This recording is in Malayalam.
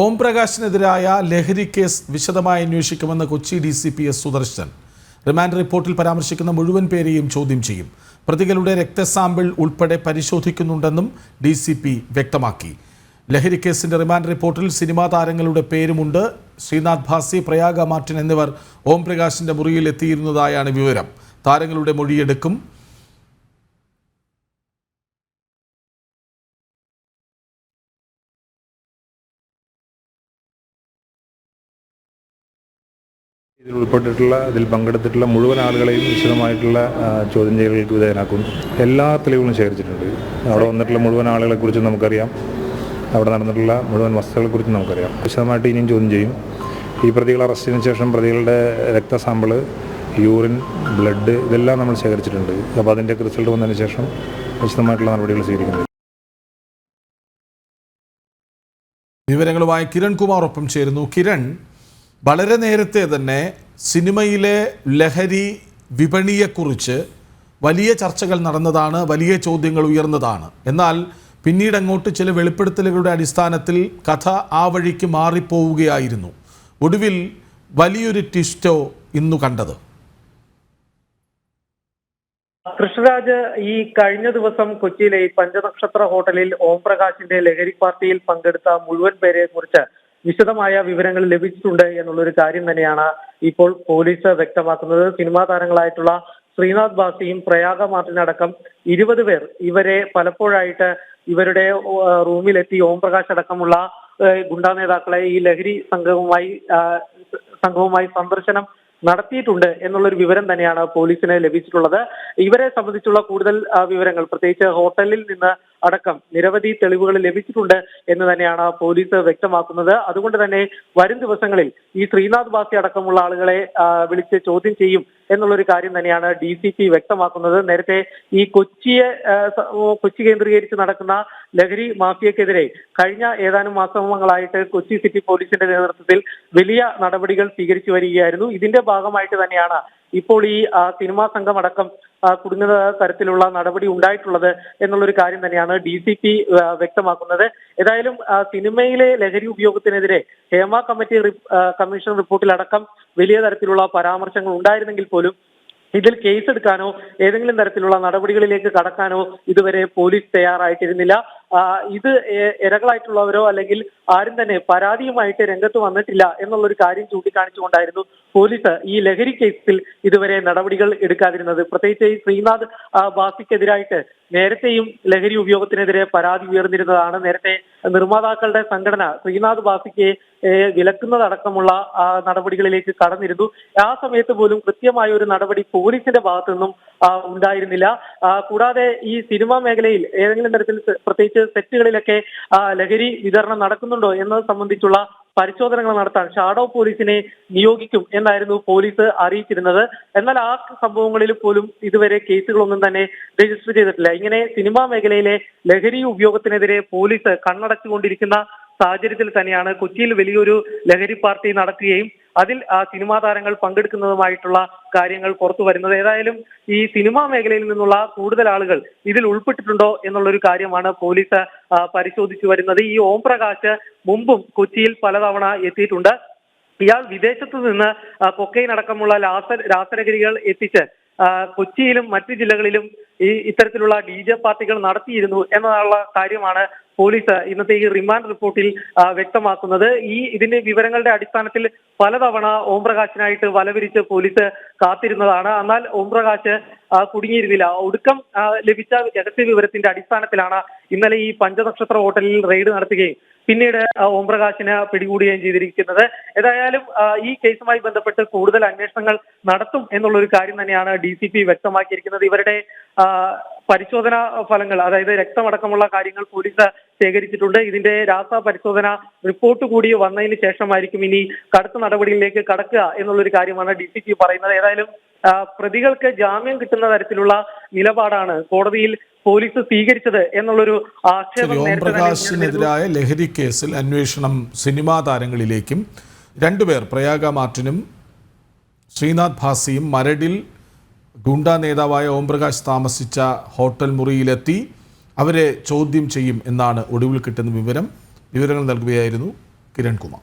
ഓം പ്രകാശിനെതിരായ ലഹരി കേസ് വിശദമായി അന്വേഷിക്കുമെന്ന് Kochi D C P S Sudarshan. Remand റിപ്പോർട്ടിൽ പരാമർശിക്കുന്ന മുഴുവൻ പേരെയും ചോദ്യം ചെയ്യും. പ്രതികളുടെ രക്തസാമ്പിൾ ഉൾപ്പെടെ പരിശോധിക്കുന്നുണ്ടെന്നും ഡി സി പി വ്യക്തമാക്കി. ലഹരി കേസിന്റെ റിമാൻഡ് റിപ്പോർട്ടിൽ സിനിമാ താരങ്ങളുടെ പേരുമുണ്ട്. ശ്രീനാഥ് ഭാസി പ്രയാഗ മാർട്ടിൻ എന്നിവർ ഓം പ്രകാശിന്റെ മുറിയിൽ എത്തിയിരുന്നതായാണ് വിവരം. താരങ്ങളുടെ മൊഴിയെടുക്കും. ഇതിൽ ഉൾപ്പെട്ടിട്ടുള്ള ഇതിൽ പങ്കെടുത്തിട്ടുള്ള മുഴുവൻ ആളുകളെയും വിശദമായിട്ടുള്ള ചോദ്യം ചെയ്യലുകൾക്ക് വിധേയനാക്കും എല്ലാ തെളിവുകളും ശേഖരിച്ചിട്ടുണ്ട്. അവിടെ വന്നിട്ടുള്ള മുഴുവൻ ആളുകളെ കുറിച്ച് നമുക്കറിയാം. അവിടെ നടന്നിട്ടുള്ള മുഴുവൻ വസ്തുക്കളെ കുറിച്ച് നമുക്കറിയാം. വിശദമായിട്ട് ഇനിയും ചോദ്യം ചെയ്യും. ഈ പ്രതികൾ അറസ്റ്റ് ചെയ്തതിനു ശേഷം പ്രതികളുടെ രക്തസാമ്പിൾ യൂറിൻ ബ്ലഡ് ഇതെല്ലാം നമ്മൾ ശേഖരിച്ചിട്ടുണ്ട്. അപ്പോൾ അതിന്റെയൊക്കെ റിസൾട്ട് വന്നതിന് ശേഷം വിശദമായിട്ടുള്ള നടപടികൾ സ്വീകരിക്കുന്നത് വിവരങ്ങളുമായി കിരൺ കുമാർ ഒപ്പം ചേരുന്നു. കിരൺ വളരെ നേരത്തെ തന്നെ സിനിമയിലെ ലഹരി വിപണിയെക്കുറിച്ച് വലിയ ചർച്ചകൾ നടന്നതാണ് വലിയ ചോദ്യങ്ങൾ ഉയർന്നതാണ്. എന്നാൽ പിന്നീട് അങ്ങോട്ട് ചില വെളിപ്പെടുത്തലുകളുടെ അടിസ്ഥാനത്തിൽ കഥ ആ വഴിക്ക് മാറിപ്പോവുകയായിരുന്നു. ഒടുവിൽ വലിയൊരു ട്വിസ്റ്റോ ഇന്നു കണ്ടത്. കൃഷ്ണരാജ് ഈ കഴിഞ്ഞ ദിവസം കൊച്ചിയിലെ പഞ്ചനക്ഷത്ര ഹോട്ടലിൽ ഓം പ്രകാശിന്റെ ലഹരി പാർട്ടിയിൽ പങ്കെടുത്ത മുഴുവൻ പേരെ കുറിച്ച് വിശദമായ വിവരങ്ങൾ ലഭിച്ചിട്ടുണ്ട് എന്നുള്ള ഒരു കാര്യം തന്നെയാണ് ഇപ്പോൾ പോലീസ് വ്യക്തമാക്കുന്നത്. സിനിമാ താരങ്ങളായിട്ടുള്ള ശ്രീനാഥ് ബാസിയും പ്രയാഗ മാർട്ടിനടക്കം ഇരുപത് പേർ ഇവരെ പലപ്പോഴായിട്ട് ഇവരുടെ റൂമിലെത്തി ഓം പ്രകാശ് അടക്കമുള്ള ഗുണ്ടാ നേതാക്കളെ ഈ ലഹരി സംഘവുമായി സംഘവുമായി സന്ദർശനം നടത്തിയിട്ടുണ്ട് എന്നുള്ളൊരു വിവരം തന്നെയാണ് പോലീസിന് ലഭിച്ചിട്ടുള്ളത്. ഇവരെ സംബന്ധിച്ചുള്ള കൂടുതൽ വിവരങ്ങൾ പ്രത്യേകിച്ച് ഹോട്ടലിൽ നിന്ന് അടക്കം നിരവധി തെളിവുകൾ ലഭിച്ചിട്ടുണ്ട് എന്ന് തന്നെയാണ് പോലീസ് വ്യക്തമാക്കുന്നത്. അതുകൊണ്ട് തന്നെ വരും ദിവസങ്ങളിൽ ഈ ശ്രീനാഥ് ബാസി അടക്കമുള്ള ആളുകളെ വിളിച്ച് ചോദ്യം ചെയ്യും എന്നുള്ളൊരു കാര്യം തന്നെയാണ് ഡി സി പി വ്യക്തമാക്കുന്നത്. നേരത്തെ ഈ കൊച്ചിയെ കൊച്ചി കേന്ദ്രീകരിച്ച് നടക്കുന്ന ലഹരി മാഫിയക്കെതിരെ കഴിഞ്ഞ ഏതാനും മാസങ്ങളായിട്ട് കൊച്ചി സിറ്റി പോലീസിന്റെ നേതൃത്വത്തിൽ വലിയ നടപടികൾ സ്വീകരിച്ചു വരികയായിരുന്നു. ഇതിന്റെ ഭാഗമായിട്ട് തന്നെയാണ് ഇപ്പോൾ ഈ സിനിമാ സംഘം അടക്കം ആ, കുടുങ്ങുന്ന തരത്തിലുള്ള നടപടി ഉണ്ടായിട്ടുള്ളത് എന്നുള്ളൊരു കാര്യം തന്നെയാണ് ഡി സി പി വ്യക്തമാക്കുന്നത്. ഏതായാലും സിനിമയിലെ ലഹരി ഉപയോഗത്തിനെതിരെ ഹേമ കമ്മിറ്റി കമ്മീഷൻ റിപ്പോർട്ടിലടക്കം വലിയ തരത്തിലുള്ള പരാമർശങ്ങൾ ഉണ്ടായിരുന്നെങ്കിൽ പോലും ഇതിൽ കേസ് എടുക്കാനോ ഏതെങ്കിലും തരത്തിലുള്ള നടപടികളിലേക്ക് കടക്കാനോ ഇതുവരെ പോലീസ് തയ്യാറായിട്ടിരുന്നില്ല. ഇത് ഇരകളായിട്ടുള്ളവരോ അല്ലെങ്കിൽ ആരും തന്നെ പരാതിയുമായിട്ട് രംഗത്ത് വന്നിട്ടില്ല എന്നുള്ളൊരു കാര്യം ചൂണ്ടിക്കാണിച്ചുകൊണ്ടായിരുന്നു പോലീസ് ഈ ലഹരി കേസിൽ ഇതുവരെ നടപടികൾ എടുക്കാതിരുന്നത്. പ്രത്യേകിച്ച് ഈ ശ്രീനാഥ് ബാസിക്കെതിരായിട്ട് നേരത്തെയും ലഹരി ഉപയോഗത്തിനെതിരെ പരാതി ഉയർന്നിരുന്നതാണ്. നേരത്തെ നിർമ്മാതാക്കളുടെ സംഘടന ശ്രീനാഥ് ബാസിക്ക് വിലക്കുന്നതടക്കമുള്ള നടപടികളിലേക്ക് കടന്നിരുന്നു. ആ സമയത്ത് പോലും കൃത്യമായ ഒരു നടപടി പോലീസിന്റെ ഭാഗത്തു നിന്നും ഉണ്ടായിരുന്നില്ല. കൂടാതെ ഈ സിനിമാ മേഖലയിൽ ഏതെങ്കിലും തരത്തിൽ പ്രത്യേകിച്ച് സെറ്റുകളിലൊക്കെ ലഹരി വിതരണം നടക്കുന്നുണ്ടോ എന്നത് സംബന്ധിച്ചുള്ള പരിശോധനകൾ നടത്താൻ ഷാഡോ പോലീസിനെ നിയോഗിക്കും എന്നായിരുന്നു പോലീസ് അറിയിച്ചിരുന്നത്. എന്നാൽ ആ സംഭവങ്ങളിൽ പോലും ഇതുവരെ കേസുകളൊന്നും തന്നെ രജിസ്റ്റർ ചെയ്തിട്ടില്ല. ഇങ്ങനെ സിനിമാ മേഖലയിലെ ലഹരി ഉപയോഗത്തിനെതിരെ പോലീസ് കണ്ണടച്ചുകൊണ്ടിരിക്കുന്ന സാഹചര്യത്തിൽ തന്നെയാണ് കൊച്ചിയിൽ വലിയൊരു ലഹരി പാർട്ടി നടക്കുകയും അതിൽ ആ സിനിമാ താരങ്ങൾ പങ്കെടുക്കുന്നതുമായിട്ടുള്ള കാര്യങ്ങൾ പുറത്തു വരുന്നത്. ഏതായാലും ഈ സിനിമാ മേഖലയിൽ നിന്നുള്ള കൂടുതൽ ആളുകൾ ഇതിൽ ഉൾപ്പെട്ടിട്ടുണ്ടോ എന്നുള്ളൊരു കാര്യമാണ് പോലീസ് പരിശോധിച്ചു വരുന്നത്. ഈ ഓം പ്രകാശ് മുമ്പും കൊച്ചിയിൽ പലതവണ എത്തിയിട്ടുണ്ട്. ഇയാൾ വിദേശത്തു നിന്ന് കൊക്കൈൻ അടക്കമുള്ള രാസ രാസലഹരികൾ എത്തിച്ച് കൊച്ചിയിലും മറ്റു ജില്ലകളിലും ഈ ഇത്തരത്തിലുള്ള ഡി ജെ പാർട്ടികൾ നടത്തിയിരുന്നു എന്നുള്ള കാര്യമാണ് പോലീസ് ഇന്നത്തെ ഈ റിമാൻഡ് റിപ്പോർട്ടിൽ വ്യക്തമാക്കുന്നത്. ഈ ഇതിന്റെ വിവരങ്ങളുടെ അടിസ്ഥാനത്തിൽ പലതവണ ഓംപ്രകാശിനായിട്ട് വലവിരിച്ച് പോലീസ് കാത്തിരുന്നതാണ്. എന്നാൽ ഓംപ്രകാശ് കുടുങ്ങിയിരുന്നില്ല. ഒടുക്കം ലഭിച്ച രഹസ്യ വിവരത്തിന്റെ അടിസ്ഥാനത്തിലാണ് ഇന്നലെ ഈ പഞ്ചനക്ഷത്ര ഹോട്ടലിൽ റെയ്ഡ് നടത്തുകയും പിന്നീട് ഓംപ്രകാശിന് പിടികൂടുകയും ചെയ്തിരിക്കുന്നത്. ഏതായാലും ഈ കേസുമായി ബന്ധപ്പെട്ട് കൂടുതൽ അന്വേഷണങ്ങൾ നടത്തും എന്നുള്ളൊരു കാര്യം തന്നെയാണ് ഡി വ്യക്തമാക്കിയിരിക്കുന്നത്. ഇവരുടെ പരിശോധനാ ഫലങ്ങൾ അതായത് രക്തമടക്കമുള്ള കാര്യങ്ങൾ പോലീസ് ശേഖരിച്ചിട്ടുണ്ട്. ഇതിന്റെ രാസ പരിശോധന റിപ്പോർട്ട് കൂടി വന്നതിന് ശേഷമായിരിക്കും ഇനി കടുത്ത നടപടിയിലേക്ക് കടക്കുക എന്നുള്ളൊരു കാര്യമാണ് ഡി സി പി പറയുന്നത്. ഏതായാലും പ്രതികൾക്ക് ജാമ്യം കിട്ടുന്ന തരത്തിലുള്ള നിലപാടാണ് കോടതിയിൽ പോലീസ് സ്വീകരിച്ചത് എന്നുള്ളൊരു ആക്ഷേപം ലഹരി കേസിൽ അന്വേഷണം സിനിമാ താരങ്ങളിലേക്കും രണ്ടുപേർ പ്രയാഗ മാർട്ടിനും ശ്രീനാഥ് ഭാസിയും മരടിൽ ഗുണ്ട നേതാവായ ഓംപ്രകാശ് താമസിച്ച ഹോട്ടൽ മുറിയിലെത്തി അവരെ ചോദ്യം ചെയ്യും എന്നാണ് ഒടുവിൽ കിട്ടുന്ന വിവരം. വിവരങ്ങൾ നൽകുകയായിരുന്നു കിരൺകുമാർ.